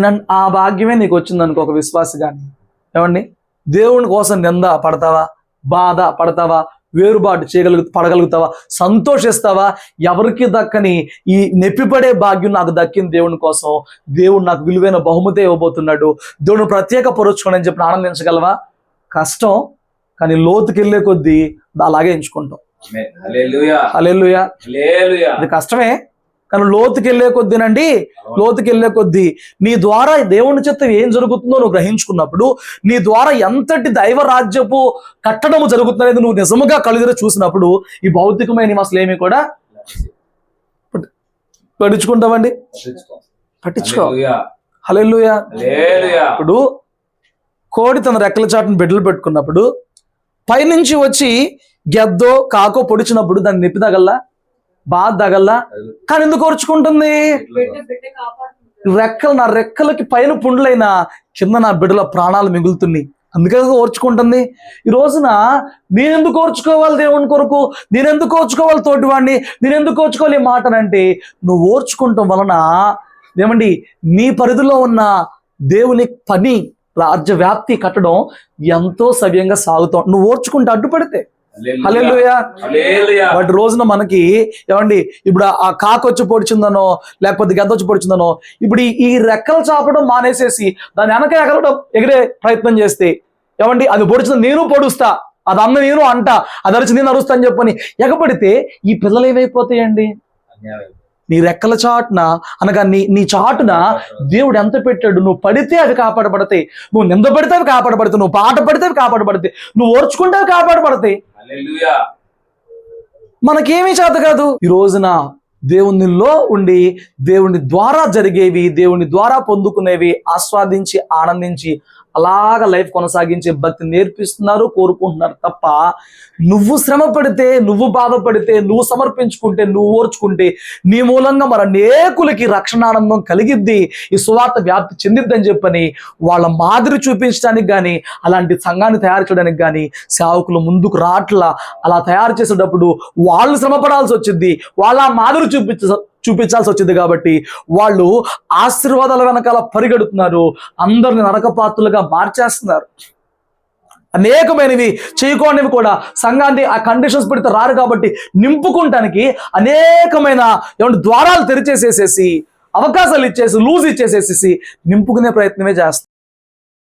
నేను ఆ భాగ్యమే నీకు వచ్చింది అనుకో ఒక విశ్వాసి కానీ ఏమండి? దేవుని కోసం నింద పడతావా? బాధ పడతావా? వేరుబాటు చేయగలుగు పడగలుగుతావా? సంతోషిస్తావా? ఎవరికి దక్కని ఈ నెప్పిపడే భాగ్యం నాకు దక్కింది దేవుని కోసం. దేవుడు నాకు విలువైన బహుమతి ఇవ్వబోతున్నాడు. దేవుడు ప్రత్యేక పరుచుకోండి అని చెప్పి ఆనందించగలవా? కష్టం కానీ లోతుకి వెళ్ళే కొద్దీ అలాగే ఎంచుకుంటాం. అది కష్టమే కానీ లోతుకి వెళ్ళే కొద్దీనండి లోతుకి వెళ్ళే కొద్దీ. నీ ద్వారా దేవుని చేత ఏం జరుగుతుందో నువ్వు గ్రహించుకున్నప్పుడు నీ ద్వారా ఎంతటి దైవ రాజ్యపు కట్టడము జరుగుతున్నది నువ్వు నిజముగా కలుగుర చూసినప్పుడు ఈ భౌతికమైన అసలు ఏమి కూడా పట్టించుకుంటామండి? పట్టించుకో. హల్లెలూయా. ఇప్పుడు కోడి తన రెక్కల చాటును బిడ్డలు పెట్టుకున్నప్పుడు పైనుంచి వచ్చి గెద్దో కాకో పొడిచినప్పుడు దాన్ని నొప్పి తగల్లా బాధ తగల్లా? కానీ ఎందుకు ఓర్చుకుంటుంది? రెక్కలు నా రెక్కలకి పైన పుండ్లైన కింద నా బిడ్డల ప్రాణాలు మిగులుతున్నాయి. అందుకే ఓర్చుకుంటుంది. ఈ రోజున నేనెందుకు ఓర్చుకోవాలి దేవుని కొరకు? నేనెందుకు ఓర్చుకోవాలి తోటివాడిని? నేనెందుకు ఓర్చుకోవాలి మాటనంటే నువ్వు ఓర్చుకుంటాం వలన ఏమండి నీ పరిధిలో ఉన్న దేవుని పని రాజ్య వ్యాప్తి కట్టడం ఎంతో సవ్యంగా సాగుతాం. నువ్వు ఓర్చుకుంటే అడ్డుపడితే వాటి రోజున మనకి ఏమండి ఇప్పుడు ఆ కాకు వచ్చి పొడిచిందనో లేకపోతే గద్ద వచ్చి పొడిచిందనో ఇప్పుడు ఈ- రెక్కలు చాపడం మానేసేసి దాని వెనక ఎగరడం ఎగిరే ప్రయత్నం చేస్తే ఏమండి అది పొడిచింది నేను పొడుస్తా అది అన్న నేను అంట అది అరిచి నేను అరుస్తా అని చెప్పని ఎగపడితే ఈ పిల్లలు ఏమైపోతాయండి? నీ రెక్కల చాటున అనగా నీ నీ చాటున దేవుడు ఎంత పెట్టాడు? నువ్వు పడితే అవి కాపాడబడతాయి. నువ్వు నింద పడితే అవి కాపాడబడతాయి. నువ్వు పాట పడితే అవి కాపాడబడతాయి. నువ్వు ఓర్చుకుంటే అవి కాపాడబడతాయి. మనకేమీ చేత కాదు. ఈ రోజున దేవునిలో ఉండి దేవుని ద్వారా జరిగేవి దేవుని ద్వారా పొందుకునేవి ఆస్వాదించి ఆనందించి అలాగ లైఫ్ కొనసాగించే భక్తి నేర్పిస్తున్నారు కోరుకుంటున్నారు తప్ప నువ్వు శ్రమ పడితే నువ్వు బాధపడితే నువ్వు సమర్పించుకుంటే నువ్వు ఓర్చుకుంటే నీ మూలంగా మన అనేకులకి రక్షణానందం కలిగిద్ది ఈ సువార్త వ్యాప్తి చెందిద్దని చెప్పని వాళ్ళ మాదిరి చూపించడానికి కానీ అలాంటి సంఘాన్ని తయారు చేయడానికి కానీ సేవకులు ముందుకు రాట్లా అలా తయారు చేసేటప్పుడు వాళ్ళు శ్రమ పడాల్సి వచ్చింది వాళ్ళ మాదిరి చూపించ చూపించాల్సి వచ్చింది కాబట్టి వాళ్ళు ఆశీర్వాదాల వెనకాల పరిగెడుతున్నారు. అందరిని నరకపాత్రులుగా మార్చేస్తున్నారు. అనేకమైనవి చేయకోనివి కూడా. సంఘాన్ని ఆ కండిషన్స్ పెడితే రారు కాబట్టి నింపుకుంటానికి అనేకమైన ఏమంటే ద్వారాలు తెరిచేసేసేసి అవకాశాలు ఇచ్చేసి లూజ్ ఇచ్చేసేసేసి నింపుకునే ప్రయత్నమే చేస్తారు